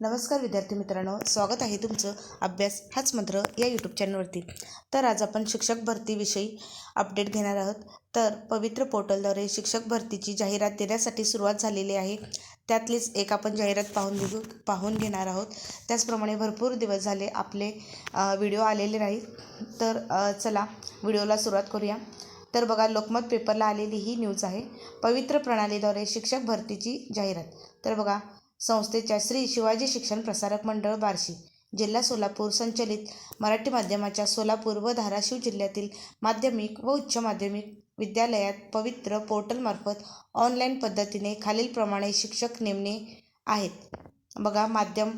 नमस्कार विद्यार्थी मित्रांनो स्वागत आहे तुमचं अभ्यास हाच मंत्र या यूट्यूब चॅनलवरती तर आज आपण शिक्षक भरतीविषयी अपडेट घेणार आहोत. तर पवित्र पोर्टलद्वारे शिक्षक भरतीची जाहिरात देण्यासाठी सुरुवात झालेली आहे. त्यातलीच एक आपण जाहिरात पाहून घेऊ पाहून घेणार आहोत. त्याचप्रमाणे भरपूर दिवस झाले आपले व्हिडिओ आलेले नाही तर चला व्हिडिओला सुरुवात करूया. तर बघा लोकमत पेपरला आलेली ही न्यूज आहे. पवित्र प्रणालीद्वारे शिक्षक भरतीची जाहिरात. तर बघा संस्थेच्या श्री शिवाजी शिक्षण प्रसारक मंडळ बार्शी जिल्हा सोलापूर संचलित मराठी माध्यमाच्या सोलापूर व धाराशिव जिल्ह्यातील माध्यमिक व उच्च माध्यमिक विद्यालयात पवित्र पोर्टलमार्फत ऑनलाईन पद्धतीने खालीलप्रमाणे शिक्षक नेमणे आहेत. बघा माध्यम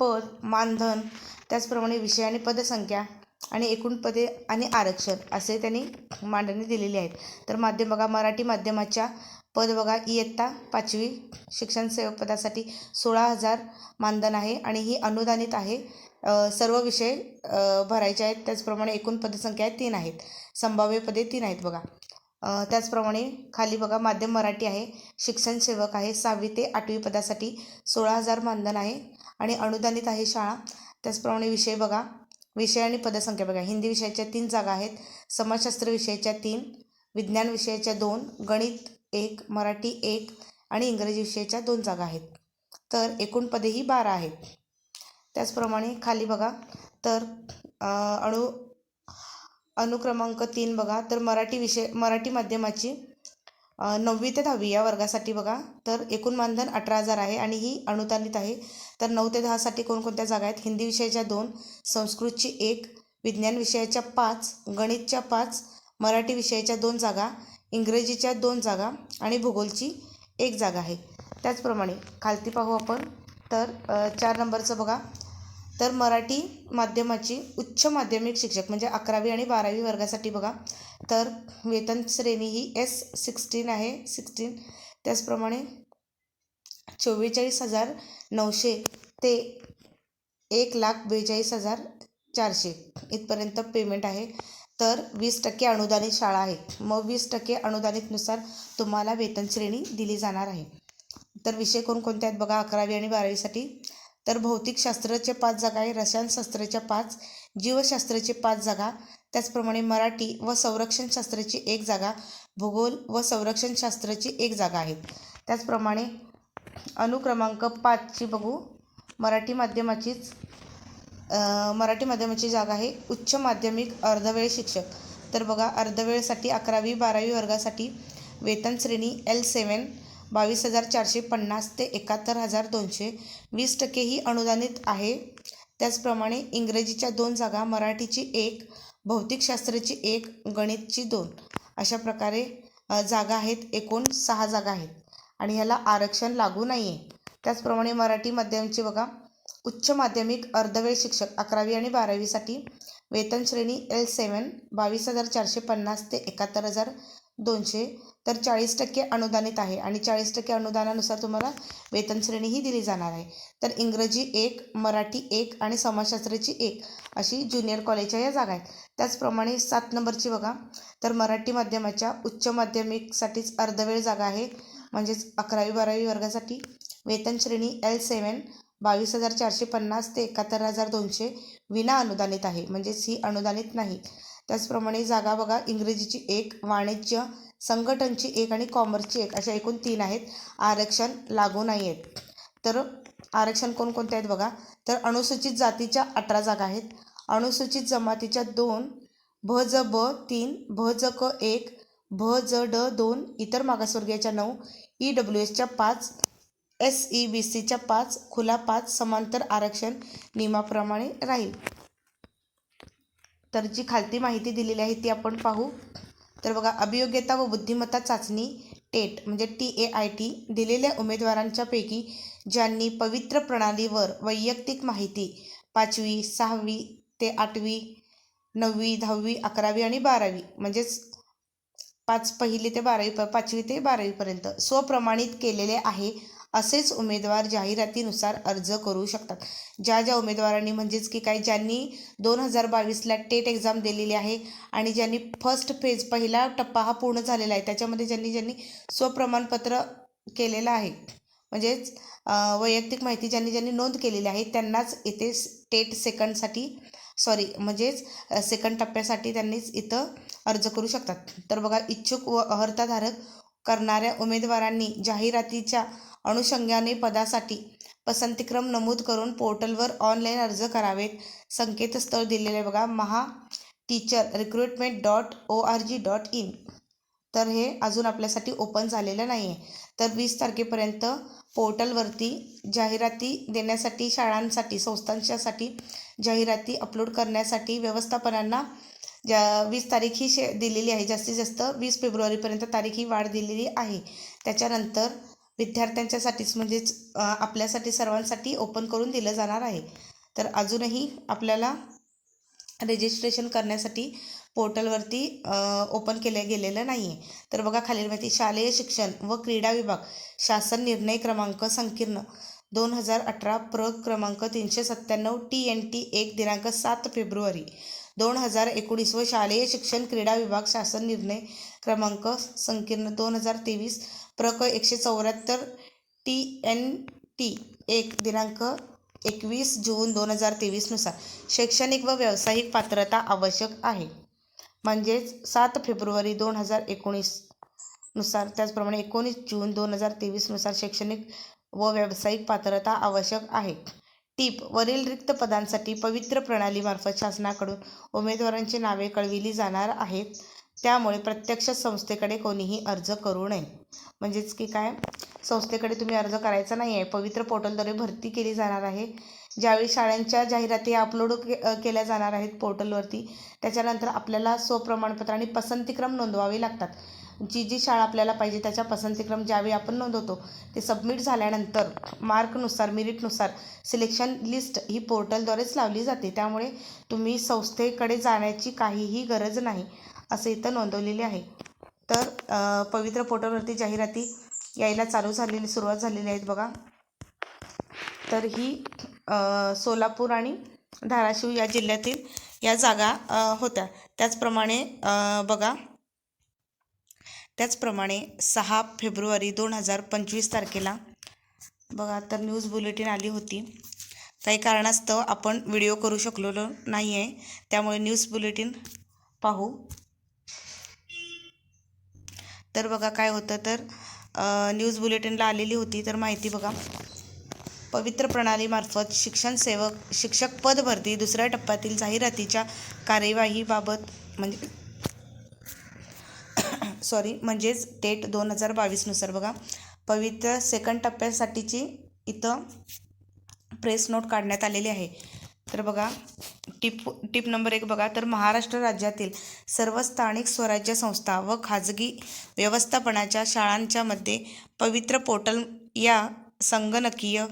पद मानधन त्याचप्रमाणे विषय आणि पदसंख्या आणि एकूण पदे आणि आरक्षण असे त्यांनी मांडणी दिलेली आहेत. तर माध्यम बघा मराठी माध्यमाच्या पद बघा. इयत्ता पाचवी शिक्षण सेवक पदासाठी सोळा हजार मानधन आहे आणि ही अनुदानित आहे. सर्व विषय भरायचे आहेत. त्याचप्रमाणे एकूण पदसंख्या तीन आहेत. संभाव्य पदे तीन आहेत बघा. त्याचप्रमाणे खाली बघा माध्यम मराठी आहे. शिक्षण सेवक आहे. सहावी ते आठवी पदासाठी सोळा हजार मानधन आहे आणि अनुदानित आहे शाळा. त्याचप्रमाणे विषय बघा. विषय आणि पदसंख्या बघा. हिंदी विषयाच्या तीन जागा आहेत. समाजशास्त्र विषयाच्या तीन विज्ञान विषयाच्या दोन गणित एक मराठी एक आणि इंग्रजी विषयाच्या दोन जागा आहेत. तर एकूण पदेही बारा आहेत. त्याचप्रमाणे खाली बघा तर अणु अनुक्रमांक तीन बघा तर मराठी विषय मराठी माध्यमाची नववी ते दहावी या वर्गासाठी बघा तर एकूण मानधन अठरा हजार आहे आणि ही अनुदानित आहे. तर नऊ ते दहासाठी कोणकोणत्या जागा आहेत? हिंदी विषयाच्या दोन संस्कृतची एक विज्ञान विषयाच्या पाच गणितच्या पाच मराठी विषयाच्या दोन जागा इंग्रजीच्या दोन जागा आणि भूगोलची एक जागा आहे. त्याचप्रमाणे खालती पाहू आपण. तर चार नंबरचं बघा. तर मराठी माध्यमाची उच्च माध्यमिक शिक्षक म्हणजे अकरावी आणि बारावी वर्गासाठी बघा. तर वेतन श्रेणी ही एस सिक्स्टीन आहे. सिक्स्टीन. त्याचप्रमाणे चव्वेचाळीस हजार नऊशे ते एक लाख बेचाळीस हजार चारशे इथपर्यंत पेमेंट आहे. तर वीस टक्के अनुदानित शाळा आहे. मग वीस टक्के अनुदानितनुसार तुम्हाला वेतन श्रेणी दिली जाणार आहे. तर विषय कोणकोणते आहेत बघा अकरावी आणि बारावीसाठी. तर भौतिकशास्त्राचे पाच जागा आहे रसायनशास्त्राच्या पाच जीवशास्त्राचे पाच जागा. त्याचप्रमाणे मराठी व संरक्षणशास्त्राची एक जागा भूगोल व संरक्षणशास्त्राची एक जागा आहे. त्याचप्रमाणे अनुक्रमांक पाचची बघू. मराठी माध्यमाचीच मराठी माध्यमाची जागा आहे. उच्च माध्यमिक अर्धवेळ शिक्षक. तर बघा अर्धवेळसाठी अकरावी बारावी वर्गासाठी वेतन श्रेणी एल सेवन बावीस हजार चारशे पन्नास ते एकाहत्तर हजार दोनशे. वीस टक्के ही अनुदानित आहे. त्याचप्रमाणे इंग्रजीच्या दोन जागा मराठीची एक भौतिकशास्त्राची एक गणितची दोन. अशा प्रकारे जागा आहेत. एकूण सहा जागा आहेत. आणि ह्याला आरक्षण लागू नाही आहे त्याचप्रमाणे मराठी माध्यमची बघा उच्च माध्यमिक अर्धवेळ शिक्षक अकरावी आणि बारावीसाठी वेतन श्रेणी एल सेवन बावीस हजार चारशे पन्नास ते एकाहत्तर हजार दोनशे तर चाळीस टक्के अनुदानित आहे आणि चाळीस टक्के अनुदानानुसार तुम्हाला वेतन श्रेणी ही दिली जाणार आहे. तर इंग्रजी एक मराठी एक आणि समाजशास्त्राची एक अशी ज्युनियर कॉलेजच्या या जागा आहेत. त्याचप्रमाणे सात नंबरची बघा. तर मराठी माध्यमाच्या उच्च माध्यमिकसाठीच अर्धवेळ जागा आहे. म्हणजेच अकरावी बारावी वर्गासाठी वेतन श्रेणी एल सेवन बावीस हजार चारशे पन्नास ते एकाहत्तर हजार दोनशे विना अनुदानित आहे. म्हणजेच ही अनुदानित नाही. त्याचप्रमाणे जागा बघा इंग्रजीची एक वाणिज्य संघटनची एक आणि कॉमर्सची एक अशा एकूण तीन आहेत. आरक्षण लागू नाही आहेत तर आरक्षण कोणकोणते आहेत बघा? तर अनुसूचित जातीच्या अठरा जागा आहेत. अनुसूचित जमातीच्या दोन भ ज ब तीन भ ज क एक भ ज ड दोन इतर मागासवर्गीयाच्या नऊ ई डब्ल्यू एसच्या पाच एस ई बी सीच्या पाच खुला पाच समांतर आरक्षण नियमाप्रमाणे राहील. तर जी खालती माहिती दिलेली आहे ती आपण पाहू. तर बघा अभियोग्यता व बुद्धिमत्ता चाचणी टेट म्हणजे टी ए आय टी दिलेल्या उमेदवारांच्या पैकी ज्यांनी पवित्र प्रणालीवर वैयक्तिक माहिती पाचवी सहावी ते आठवी नववी दहावी अकरावी आणि बारावी म्हणजेच पाच पहिली ते बारावी प पाचवी ते बारावीपर्यंत स्वप्रमाणित केलेले आहे असेच उमेदवार जाहिरातीनुसार अर्ज करू शकतात. ज्या ज्या उमेदवारांनी म्हणजेच की काय ज्यांनी दोन हजार बावीसला टेट एक्झाम दिलेली आहे आणि ज्यांनी फर्स्ट फेज पहिला टप्पा हा पूर्ण झालेला आहे त्याच्यामध्ये ज्यांनी ज्यांनी स्वप्रमाणपत्र केलेलं आहे म्हणजेच वैयक्तिक माहिती ज्यांनी ज्यांनी नोंद केलेली आहे त्यांनाच इथे टेट सेकंडसाठी सॉरी म्हणजेच सेकंड टप्प्यासाठी त्यांनीच इथं अर्ज करू शकतात. तर बघा इच्छुक व अर्हताधारक करणाऱ्या उमेदवारांनी जाहिरातीच्या अनुषंगाने पदासाठी पसंतीक्रम नमूद करून पोर्टलवर ऑनलाईन अर्ज करावेत. संकेतस्थळ दिलेले बघा Maha teacher recruitment dot O R G dot in तर हे अजून आपल्यासाठी ओपन झालेलं नाही आहे तर वीस तारखेपर्यंत पोर्टलवरती जाहिराती देण्यासाठी शाळांसाठी संस्थांच्यासाठी जाहिराती अपलोड करण्यासाठी व्यवस्थापनांना ज्या वीस तारीख ही शे दिलेली आहे जास्तीत जास्त वीस फेब्रुवारीपर्यंत तारीख ही वाढ दिलेली आहे. त्याच्यानंतर विद्यार्थ्यांच्यासाठीच म्हणजेच आपल्यासाठी सर्वांसाठी ओपन करून दिलं जाणार आहे. तर अजूनही आपल्याला रजिस्ट्रेशन करण्यासाठी पोर्टलवरती ओपन केलं गेलेलं नाही आहे तर बघा खालील माहिती शालेय शिक्षण व क्रीडा विभाग शासन निर्णय क्रमांक संकीर्ण दोन हजार अठरा प्र. क्रमांक तीनशे सत्त्याण्णव टी एन टी एक दिनांक सात फेब्रुवारी. दोन हजार एकोणीस व शालेय शिक्षण क्रीडा विभाग शासन निर्णय क्रमांक संकीर्ण दोन हजार तेवीस प्रक एकशे चौऱ्याहत्तर टी एन टी एक दिनांक एकवीस जून दोन हजार तेवीसनुसार शैक्षणिक व व्यावसायिक पात्रता आवश्यक आहे. म्हणजेच सात फेब्रुवारी दोन हजार एकोणीसनुसार त्याचप्रमाणे एकोणीस जून दोन हजार तेवीसनुसार शैक्षणिक व व्यावसायिक पात्रता आवश्यक आहे. टीप वरील रिक्त पदांसाठी पवित्र प्रणालीमार्फत शासनाकडून उमेदवारांची नावे कळविली जाणार आहेत. त्यामुळे प्रत्यक्ष संस्थेकडे कोणीही अर्ज करू नये. म्हणजेच की काय? संस्थेकडे तुम्ही अर्ज करायचा नाही आहे पवित्र पोर्टलद्वारे भरती केली जाणार आहे. ज्यावेळी शाळांच्या जाहिराती अपलोड के केल्या जाणार आहेत पोर्टलवरती त्याच्यानंतर आपल्याला स्वप्रमाणपत्र आणि पसंतीक्रम नोंदवावे लागतात. जी जी शाळा आपल्याला पाहिजे त्याच्या पसंतीक्रम ज्यावेळी आपण नोंदवतो ते सबमिट झाल्यानंतर मार्कनुसार मेरिटनुसार सिलेक्शन लिस्ट ही पोर्टलद्वारेच लावली जाते. त्यामुळे तुम्ही संस्थेकडे जाण्याची काहीही गरज नाही असं इथं नोंदवलेले आहे. तर पवित्र पोर्टलवरती जाहिराती यायला चालू झालेली सुरुवात झालेली आहेत बघा. तर ही सोलापूर आणि धाराशिव या जिल्ह्यातील या जागा होत्या. त्याचप्रमाणे बघा त्याचप्रमाणे सहा फेब्रुवारी दोन हजार पंचवीस तारखेला बघा तर न्यूज बुलेटिन आली होती. काही कारणास्तव आपण व्हिडिओ करू शकलेलो नाही आहे त्यामुळे न्यूज बुलेटिन पाहू. तर बघा काय होतं तर न्यूज बुलेटिनला आलेली होती. तर माहिती बघा. पवित्र प्रणालीमार्फत शिक्षण सेवक शिक्षक पद भरती दुसऱ्या टप्प्यातील जाहिरातीच्या कार्यवाहीबाबत म्हणजे सॉरी म्हणजेच टेट दोन हजार बावीसनुसार बघा. पवित्र सेकंड टप्प्यासाठीची इथं प्रेस नोट काढण्यात आलेली आहे. तर बघा टिप टिप नंबर एक बघा. तर महाराष्ट्र राज्यातील सर्व स्थानिक स्वराज्य संस्था व खाजगी व्यवस्थापनाच्या शाळांच्या मध्ये पवित्र पोर्टल या संगणकीय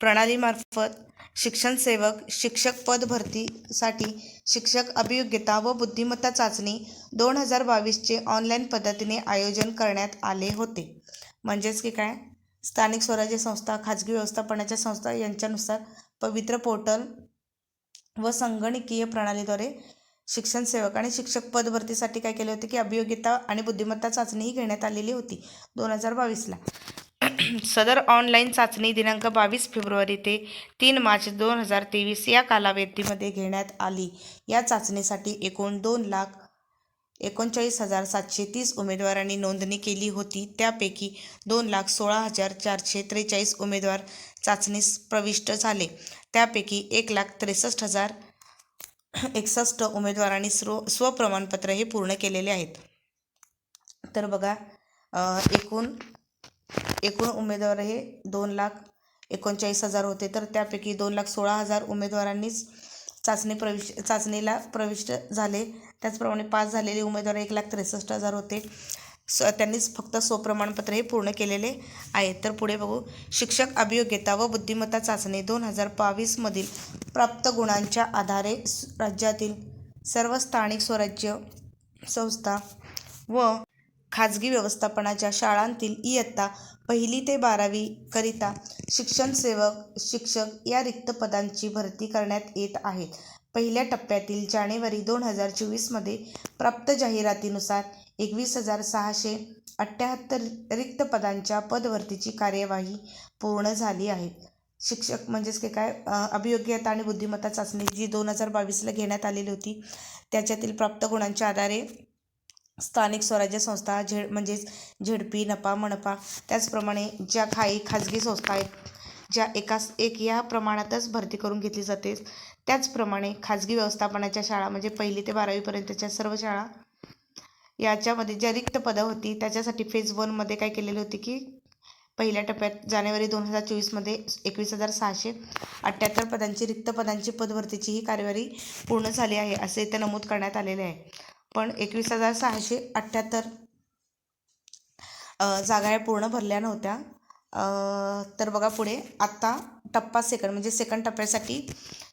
प्रणालीमार्फत शिक्षण सेवक शिक्षक पद भरतीसाठी शिक्षक अभियोग्यता व बुद्धिमत्ता चाचणी दोन हजार बावीसचे ऑनलाईन पद्धतीने आयोजन करण्यात आले होते. म्हणजेच की काय? स्थानिक स्वराज्य संस्था खाजगी व्यवस्थापनाच्या संस्था यांच्यानुसार पवित्र पोर्टल व संगणकीय प्रणालीद्वारे शिक्षण सेवक आणि शिक्षक पद भरतीसाठी काय केले होते की अभियोग्यता आणि बुद्धिमत्ता चाचणीही घेण्यात आलेली होती दोन हजार बावीसला. सदर ऑनलाईन चाचणी दिनांक बावीस फेब्रुवारी ते तीन मार्च दोन हजार तेवीस या कालावधीमध्ये घेण्यात आली. या चाचणीसाठी एकूण दोन लाख एकोणचाळीस हजार सातशे तीस उमेदवारांनी नोंदणी केली होती. त्यापैकी दोन लाख सोळा हजार चारशे त्रेचाळीस उमेदवार चाचणीस प्रविष्ट झाले. त्यापैकी एक लाख त्रेसष्ट हजार एकसष्ट उमेदवारांनी स्व स्वप्रमाणपत्र हे पूर्ण केलेले आहेत. तर बघा एकूण एकूण उमेदवार हे दोन लाख एकोणचाळीस हजार होते. तर त्यापैकी दोन लाख सोळा हजार उमेदवारांनीच चाचणी प्रविश चाचणीला प्रविष्ट झाले. त्याचप्रमाणे पास झालेले उमेदवार एक लाख त्रेसष्ट हजार होते. स त्यांनीच फक्त स्वप्रमाणपत्र हे पूर्ण केलेले आहे तर पुढे बघू. शिक्षक अभियोग्यता व बुद्धिमत्ता चाचणी दोन हजार बावीसमधील प्राप्त गुणांच्या आधारे राज्यातील सर्व स्थानिक स्वराज्य संस्था व खाजगी व्यवस्थापनाच्या शाळांतील इयत्ता पहिली ते बारावी करिता शिक्षण सेवक शिक्षक या रिक्त पदांची भरती करण्यात येत आहेत. पहिल्या टप्प्यातील जानेवारी दोन हजार चोवीसमध्ये प्राप्त जाहिरातीनुसार एकवीस हजार सहाशे अठ्ठ्याहत्तर रिक्त पदांच्या पदभरतीची कार्यवाही पूर्ण झाली आहे. शिक्षक म्हणजेच की काय अभियोग्यता आणि बुद्धिमत्ता चाचणी जी दोन हजार बावीसला घेण्यात आलेली होती त्याच्यातील प्राप्त गुणांच्या आधारे स्थानिक स्वराज्य संस्था झेड म्हणजेच झेडपी नपा मनपा त्याचप्रमाणे ज्या काही खाजगी संस्था आहेत ज्या एकाच एक या प्रमाणातच भरती करून घेतली जाते त्याचप्रमाणे खाजगी व्यवस्थापनाच्या शाळा म्हणजे पहिली ते बारावीपर्यंतच्या सर्व शाळा याच्यामध्ये ज्या रिक्त पदं होती त्याच्यासाठी फेज वनमध्ये काय केलेली होती की पहिल्या टप्प्यात जानेवारी दोन हजार चोवीसमध्ये एकवीस हजार सहाशे अठ्ठ्याहत्तर पदांची रिक्त पदांची पदभरतीची ही कार्यवाही पूर्ण झाली आहे असे इथे नमूद करण्यात आलेले आहे. पण एकवीस हजार सहाशे अठ्ठ्याहत्तर जागा या पूर्ण भरल्या नव्हत्या. तर बघा पुढे. आत्ता टप्पा सेकंड म्हणजे सेकंड टप्प्यासाठी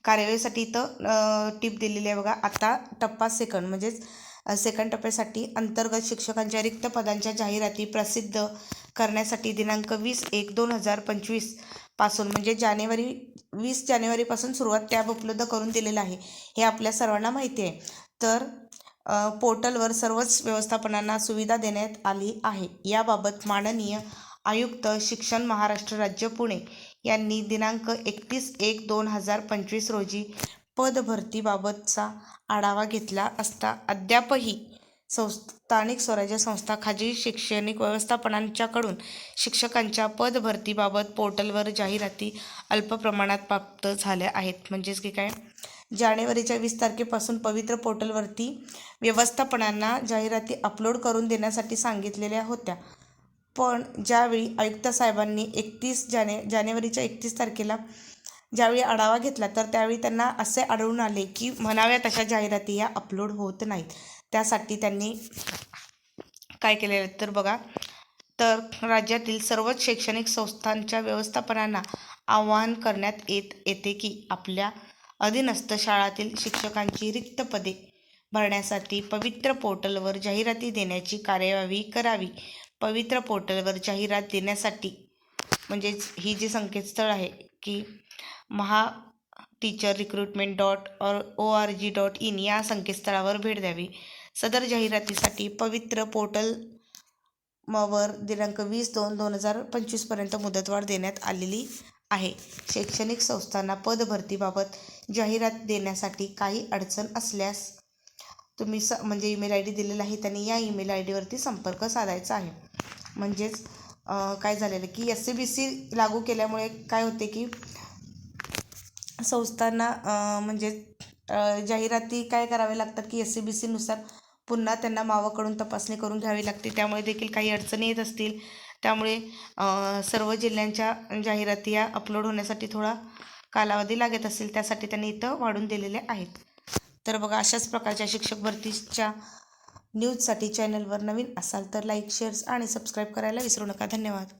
कार्यवाहीसाठी इथं टीप दिलेली आहे बघा. आत्ता टप्पा सेकंड म्हणजेच सेकंड टप्प्यासाठी अंतर्गत शिक्षकांच्या रिक्त पदांच्या जाहिराती प्रसिद्ध करण्यासाठी दिनांक वीस एक दोन हजार पंचवीसपासून म्हणजे जानेवारी वीस जानेवारीपासून सुरुवात टॅब उपलब्ध करून दिलेलं आहे. हे आपल्या सर्वांना माहिती आहे. तर पोर्टलवर सर्वच व्यवस्थापनांना सुविधा देण्यात आली आहे. याबाबत माननीय आयुक्त शिक्षण महाराष्ट्र राज्य पुणे यांनी दिनांक एकतीस एक दोन हजार पंचवीस रोजी पदभरतीबाबतचा आढावा घेतला असता अद्यापही संस्थानिक स्थानिक स्वराज्य संस्था खाजगी शैक्षणिक व्यवस्थापनांच्याकडून शिक्षकांच्या पदभरतीबाबत पोर्टलवर जाहिराती अल्प प्रमाणात प्राप्त झाल्या आहेत. म्हणजेच की काय? जानेवारीच्या वीस तारखेपासून पवित्र पोर्टलवरती व्यवस्थापनांना जाहिराती अपलोड करून देण्यासाठी सांगितलेल्या होत्या. पण ज्यावेळी आयुक्त साहेबांनी एकतीस जाने जानेवारीच्या एकतीस तारखेला ज्यावेळी आढावा घेतला तर त्यावेळी त्यांना असे आढळून आले की म्हणाव्या तशा जाहिराती या अपलोड होत नाहीत. त्यासाठी त्यांनी काय केलेलं तर बघा तर राज्यातील सर्वच शैक्षणिक संस्थांच्या व्यवस्थापनांना आवाहन करण्यात येत येते की आपल्या अधीनस्थ शाळातील शिक्षकांची रिक्त पदे भरण्यासाठी पवित्र पोर्टलवर जाहिराती देण्याची कार्यवाही करावी. पवित्र पोर्टलवर जाहिरात देण्यासाठी म्हणजेच ही जी संकेतस्थळ आहे की Maha teacher recruitment dot or O R G dot in या संकेतस्थळावर भेट द्यावी. सदर जाहिरातीसाठी पवित्र पोर्टल मवर दिनांक वीस दोन दोन हजार पंचवीसपर्यंत मुदतवाढ देण्यात आलेली आहे. शैक्षणिक संस्थांना पदभरतीबाबत जाहिरात देण्यासाठी काही अडचण असल्यास तुम्ही स म्हणजे ईमेल आय डी दिलेला आहे त्यांनी या ईमेल आय डीवरती संपर्क साधायचा आहे. म्हणजेच काय झालेलं की एस सी बी सी लागू केल्यामुळे काय होते की संस्थांना म्हणजे जाहिराती काय कराव्या लागतात की एस सी बी सीनुसार पुन्हा त्यांना मावाकडून तपासणी करून घ्यावी लागते. त्यामुळे देखील काही अडचणी येत असतील. त्यामुळे सर्व जिल्ह्यांच्या जाहिराती या अपलोड होण्यासाठी थोडा कालावधी लागत असेल त्यासाठी त्यांनी इथं वाढून दिलेले आहेत. तर बघा अशाच प्रकारच्या शिक्षक भरतीच्या न्यूजसाठी चॅनलवर नवीन असाल तर लाईक शेअर्स आणि सबस्क्राईब करायला विसरू नका. धन्यवाद.